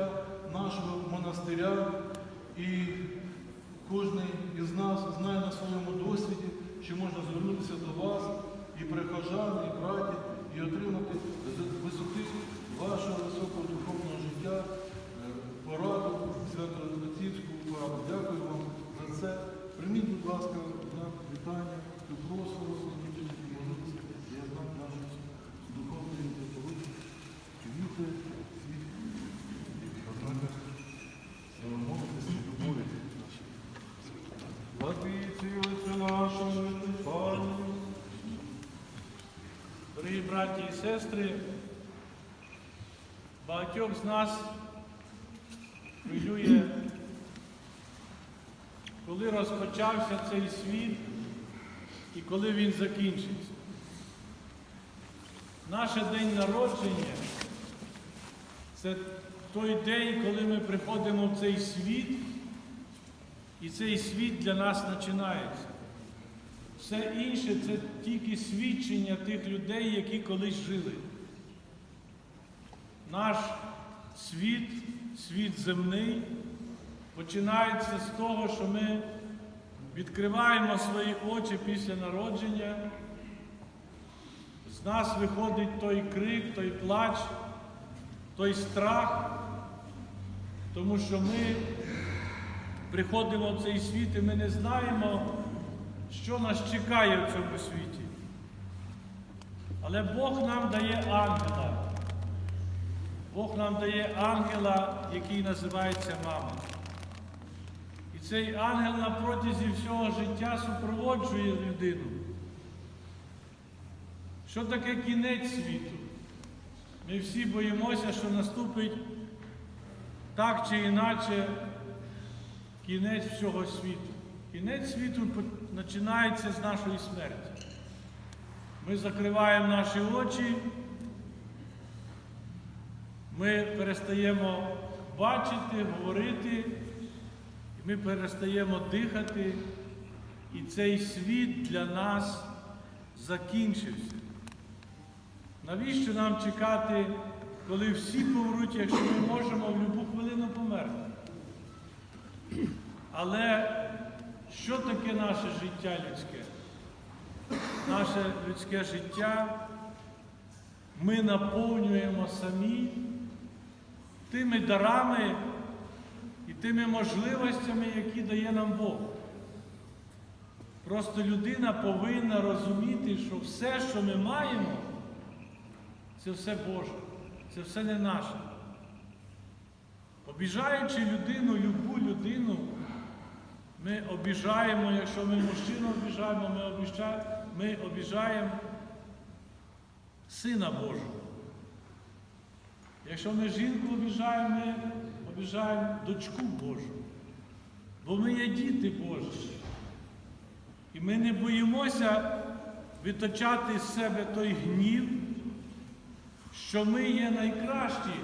життя нашого монастиря. І кожен із нас знає на своєму досвіді, що можна звернутися до вас, і прихожани, і браті, і отримати висоти вашого високого духовного життя, е, пораду, свято-отцівську пораду. Дякую вам за це. Прийміть, будь ласка, вітання, добро свого молитися. Я знак нашої духовної полиці. Квіти, світ, однак, молитися любові нашої. Владиці нашому, Пані. Дорогі браті і сестри, багатьох з нас хвилює, коли розпочався цей світ і коли він закінчиться. Наше день народження це той день, коли ми приходимо в цей світ, і цей світ для нас починається. Все інше це тільки свідчення тих людей, які колись жили. Наш світ, світ земний, починається з того, що ми відкриваємо свої очі після народження. З нас виходить той крик, той плач, той страх, тому що ми приходимо в цей світ і ми не знаємо що нас чекає в цьому світі. Але Бог нам дає ангела. Бог нам дає ангела, який називається мама. І цей ангел на протязі всього життя супроводжує людину. Що таке кінець світу? Ми всі боїмося, що наступить так чи іначе кінець всього світу. Кінець світу починається з нашої смерті. Ми закриваємо наші очі, ми перестаємо бачити, говорити, ми перестаємо дихати, і цей світ для нас закінчився. Навіщо нам чекати, коли всі помруть, якщо ми можемо в будь-яку хвилину померти? Але що таке наше життя людське? Наше людське життя ми наповнюємо самі тими дарами і тими можливостями, які дає нам Бог. Просто людина повинна розуміти, що все, що ми маємо, це все Боже, це все не наше. Обіжаючи людину, любу людину, ми обіжаємо, якщо ми мужчину обіжаємо, ми обіжаємо, ми обіжаємо Сина Божого. Якщо ми жінку обіжаємо, ми обіжаємо дочку Божу. Бо ми є діти Божі. І ми не боїмося виточати з себе той гнів, що ми є найкращі,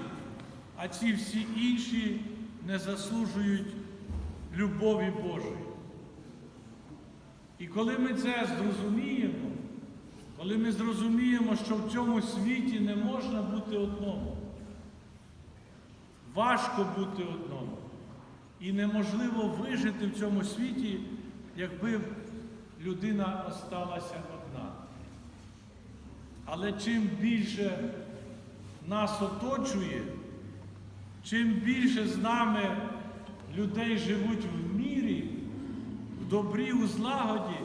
а ці всі інші не заслужують любові Божої. І коли ми це зрозуміємо, коли ми зрозуміємо, що в цьому світі не можна бути одному, важко бути одному. І неможливо вижити в цьому світі, якби людина осталася одна. Але чим більше нас оточує, чим більше з нами людей живуть в мірі, в добрі, у злагоді,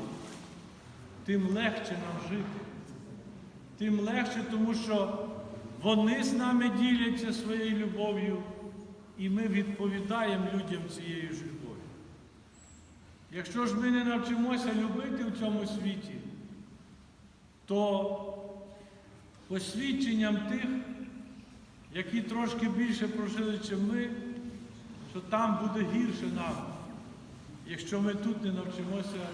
тим легше нам жити. Тим легше, тому що вони з нами діляться своєю любов'ю, і ми відповідаємо людям цією ж любов'ю. Якщо ж ми не навчимося любити в цьому світі, то посвідченням тих, які трошки більше прожили, ніж ми, що там буде гірше нам, якщо ми тут не навчимося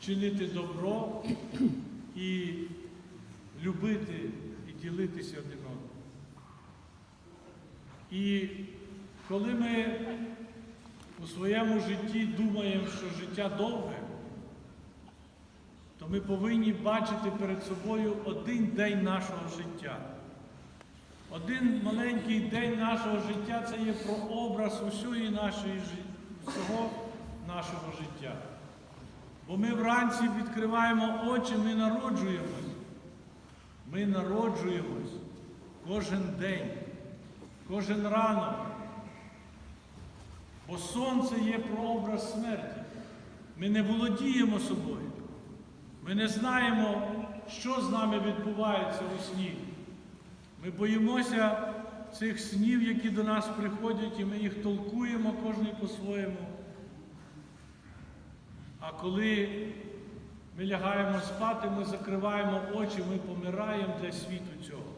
чинити добро і любити і ділитися один одним. І коли ми у своєму житті думаємо, що життя довге, то ми повинні бачити перед собою один день нашого життя. Один маленький день нашого життя це є прообраз усієї нашої всього нашого життя. Бо ми вранці відкриваємо очі, ми народжуємось. Ми народжуємось кожен день, кожен ранок. Бо сонце є прообраз смерті. Ми не володіємо собою. Ми не знаємо, що з нами відбувається у сні. Ми боїмося цих снів, які до нас приходять, і ми їх толкуємо кожен по-своєму. А коли ми лягаємо спати, ми закриваємо очі, ми помираємо для світу цього.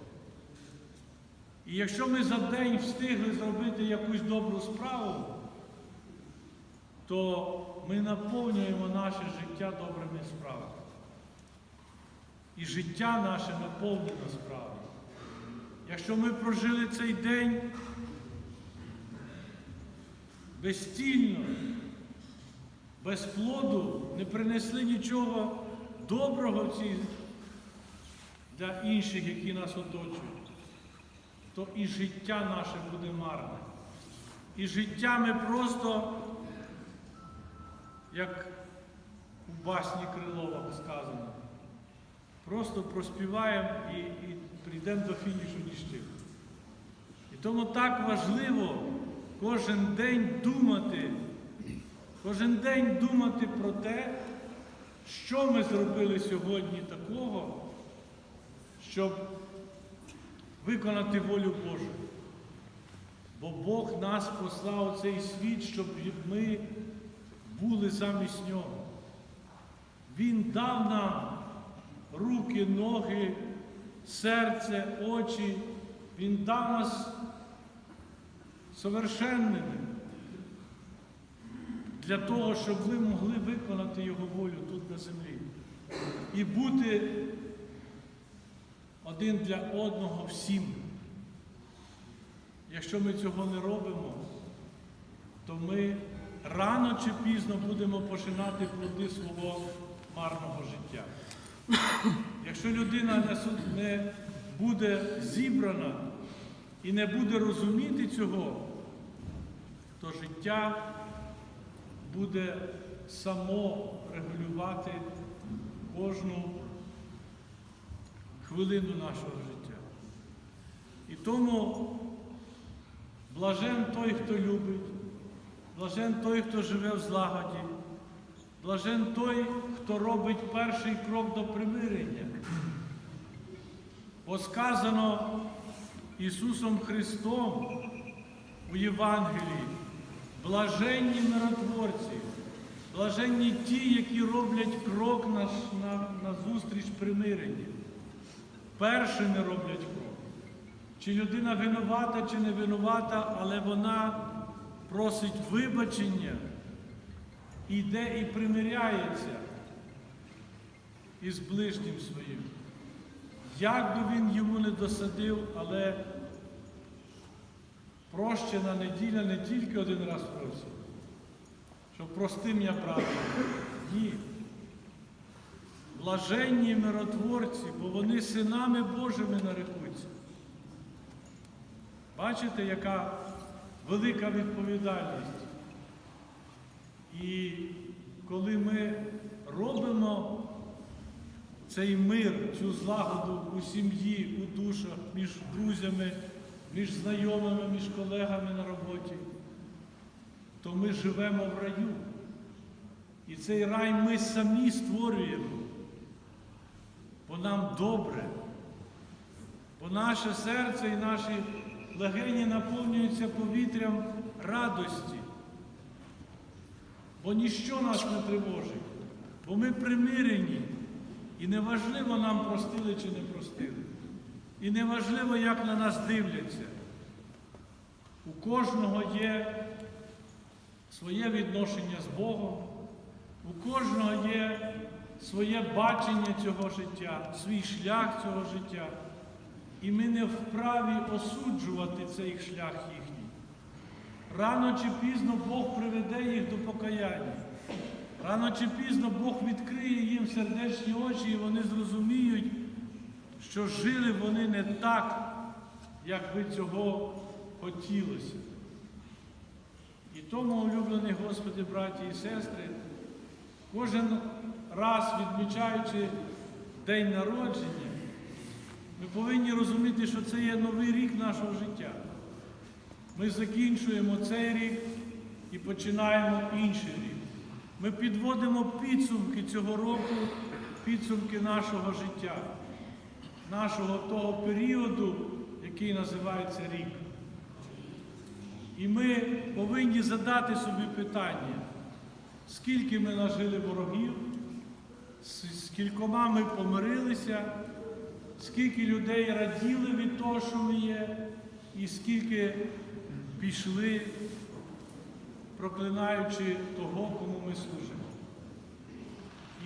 І якщо ми за день встигли зробити якусь добру справу, то ми наповнюємо наше життя добрими справами. І життя наше наповнено справами. Якщо ми прожили цей день безстільно, без плоду, не принесли нічого доброго для інших, які нас оточують, то і життя наше буде марне. І життя ми просто, як у басні Крилова сказано, просто проспіваємо і, і прийдемо до фінішу ні. І тому так важливо кожен день думати, кожен день думати про те, що ми зробили сьогодні такого, щоб виконати волю Божу. Бо Бог нас послав у цей світ, щоб ми були замість нього. Він дав нам руки, ноги, серце, очі. Він дав нас совершенними для того, щоб ви могли виконати Його волю тут на землі. І бути один для одного всім. Якщо ми цього не робимо, то ми рано чи пізно будемо починати плоди свого марного. Якщо людина не буде зібрана і не буде розуміти цього, то життя буде само регулювати кожну хвилину нашого життя. І тому блажен той, хто любить, блажен той, хто живе в злагоді, блажен той, хто робить перший крок до примирення. Бо сказано Ісусом Христом у Євангелії, блаженні миротворці, блаженні ті, які роблять крок на, на, на зустріч примирення. Першими роблять крок. Чи людина винувата, чи не винувата, але вона просить вибачення, іде і примиряється із ближнім своїм. Як би він йому не досадив, але прощена неділя не тільки один раз просить, що простим я брат. Ні. Блаженні миротворці, бо вони синами Божими нарекуться. Бачите, яка велика відповідальність. І коли ми робимо цей мир, цю злагоду у сім'ї, у душах, між друзями, між знайомими, між колегами на роботі, то ми живемо в раю. І цей рай ми самі створюємо, бо нам добре, бо наше серце і наші легені наповнюються повітрям радості. Бо ніщо нас не тривожить, бо ми примирені. І неважливо нам простили чи не простили. І неважливо, як на нас дивляться. У кожного є своє відношення з Богом, у кожного є своє бачення цього життя, свій шлях цього життя. І ми не вправі осуджувати цей шлях їхній. Рано чи пізно Бог приведе їх до покаяння. Рано чи пізно Бог відкриє їм сердечні очі, і вони зрозуміють, що жили вони не так, як би цього хотілося. І тому, улюблені Господи, браті і сестри, кожен раз відмічаючи день народження, ми повинні розуміти, що це є новий рік нашого життя. Ми закінчуємо цей рік і починаємо інший рік. Ми підводимо підсумки цього року, підсумки нашого життя, нашого того періоду, який називається рік. І ми повинні задати собі питання, скільки ми нажили ворогів, з скількома ми помирилися, скільки людей раділи від того, що ми є, і скільки пішли, проклинаючи того, кому ми служимо.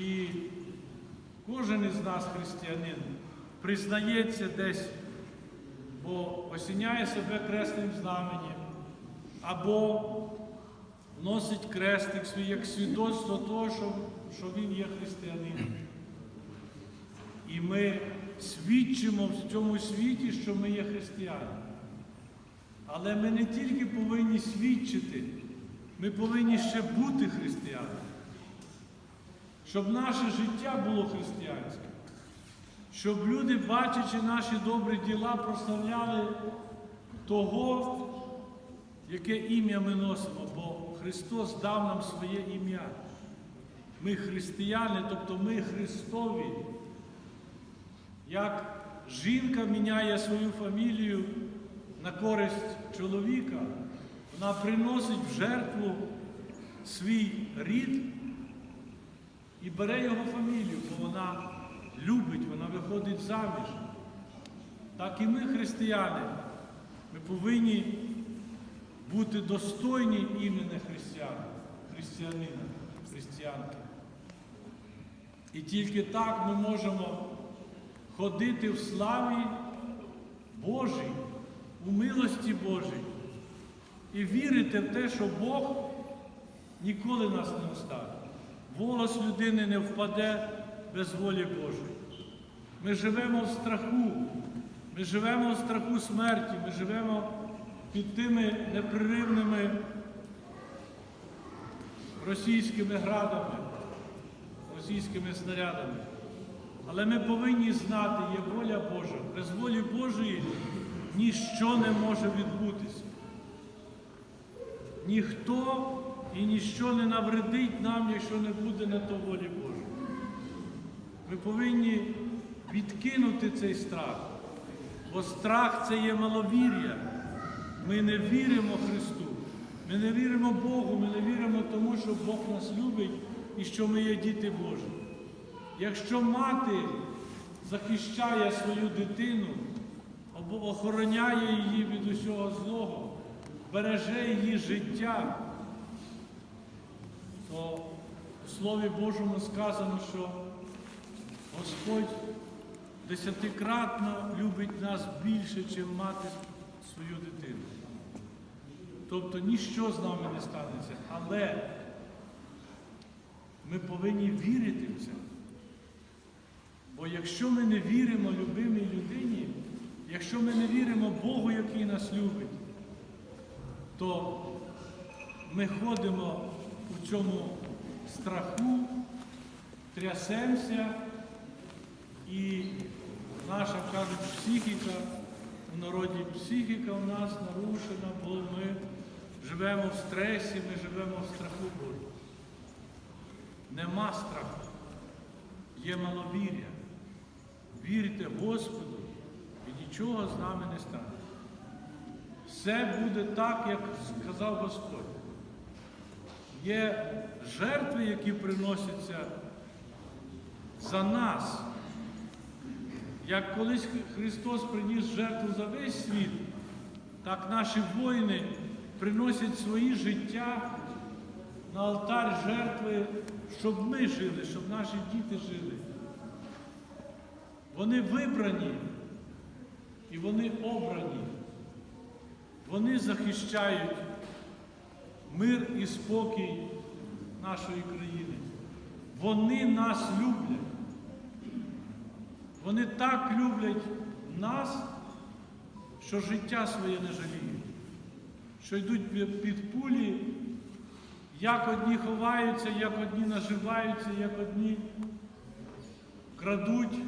І кожен із нас, християнин, признається десь, бо осіняє себе кресним знаменем, або носить крестик свій як свідоцтво того, що, що він є християнином. І ми свідчимо в цьому світі, що ми є християни. Але ми не тільки повинні свідчити, ми повинні ще бути християнами. Щоб наше життя було християнське, щоб люди, бачачи наші добрі діла, прославляли того, яке ім'я ми носимо, бо Христос дав нам своє ім'я. Ми християни, тобто ми Христові. Як жінка міняє свою фамілію на користь чоловіка, вона приносить в жертву свій рід і бере його фамілію, бо вона любить, вона виходить заміж. Так і ми, християни, ми повинні бути достойні імені християн, християнина, християнки. І тільки так ми можемо ходити в славі Божій, у милості Божій і вірити в те, що Бог ніколи нас не оставить. Волос людини не впаде без волі Божої. Ми живемо в страху, ми живемо в страху смерті, ми живемо під тими непреривними російськими градами, російськими снарядами. Але ми повинні знати, є воля Божа. Без волі Божої ніщо не може відбутися. Ніхто і ніщо не навредить нам, якщо не буде на то волі Божої. Ми повинні відкинути цей страх, бо страх це є маловір'я. Ми не віримо Христу, ми не віримо Богу, ми не віримо тому, що Бог нас любить і що ми є діти Божі. Якщо мати захищає свою дитину, або охороняє її від усього злого, береже її життя, то в Слові Божому сказано, що Господь десятикратно любить нас більше, ніж мати свою дитину. Тобто ніщо з нами не станеться. Але ми повинні вірити в це. Бо якщо ми не віримо любимій людині, якщо ми не віримо Богу, який нас любить, то ми ходимо у цьому страху, трясемося, і наша, кажуть, психіка, у народі психіка у нас нарушена, бо ми живемо в стресі, ми живемо в страху Божому. Нема страху, є маловір'я. Вірте Господу і нічого з нами не стане. Все буде так, як сказав Господь. Є жертви, які приносяться за нас. Як колись Христос приніс жертву за весь світ, так наші воїни приносять свої життя на алтар жертви, щоб ми жили, щоб наші діти жили. Вони вибрані і вони обрані. Вони захищають мир і спокій нашої країни. Вони нас люблять. Вони так люблять нас, що життя своє не жаліють, що йдуть під- пулі, як одні ховаються, як одні наживаються, як одні крадуть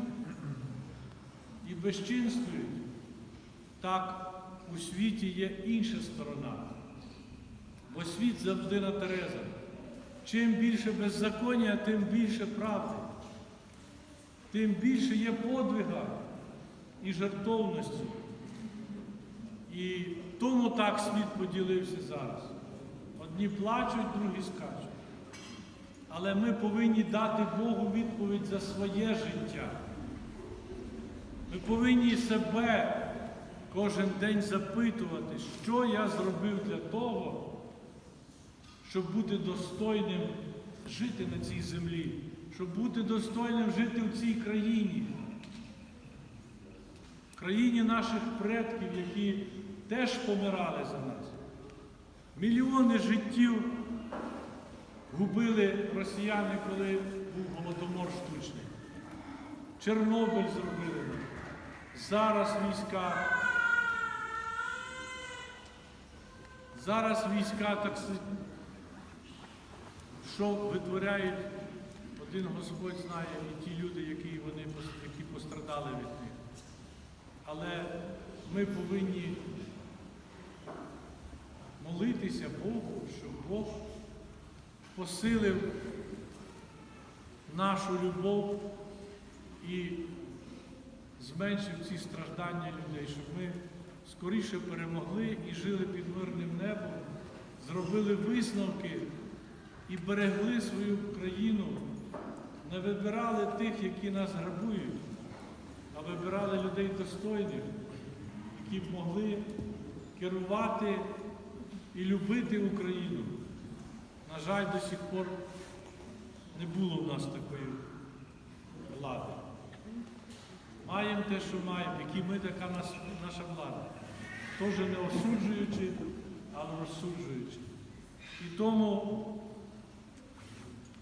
і безчинствують, так у світі є інша сторона. Бо світ завжди на Терезах. Чим більше беззаконня, тим більше правди, тим більше є подвига і жертовності. І тому так світ поділився зараз. Одні плачуть, другі скачуть. Але ми повинні дати Богу відповідь за своє життя. Ми повинні себе кожен день запитувати, що я зробив для того, щоб бути достойним жити на цій землі, щоб бути достойним жити в цій країні, країні наших предків, які теж помирали за нас. Мільйони життів губили росіяни, коли був голодомор штучний. Чорнобиль зробили. Зараз війська. Зараз війська так що витворяють, один Господь знає, і ті люди, які, вони, які пострадали від них. Але ми повинні молитися Богу, щоб Бог посилив нашу любов і зменшив ці страждання людей, щоб ми скоріше перемогли і жили під мирним небом, зробили висновки і берегли свою країну, не вибирали тих, які нас грабують, а вибирали людей достойних, які б могли керувати і любити Україну. На жаль, до сих пор не було в нас такої влади. Маємо те, що маємо, які ми така наша влада. Теж не осуджуючи, але розсуджуючи. І тому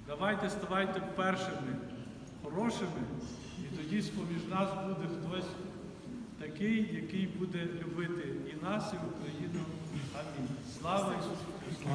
давайте ставайте першими, хорошими, і тоді з-поміж нас буде хтось такий, який буде любити і нас, і Україну. Амінь. Слава Ісусу Христу!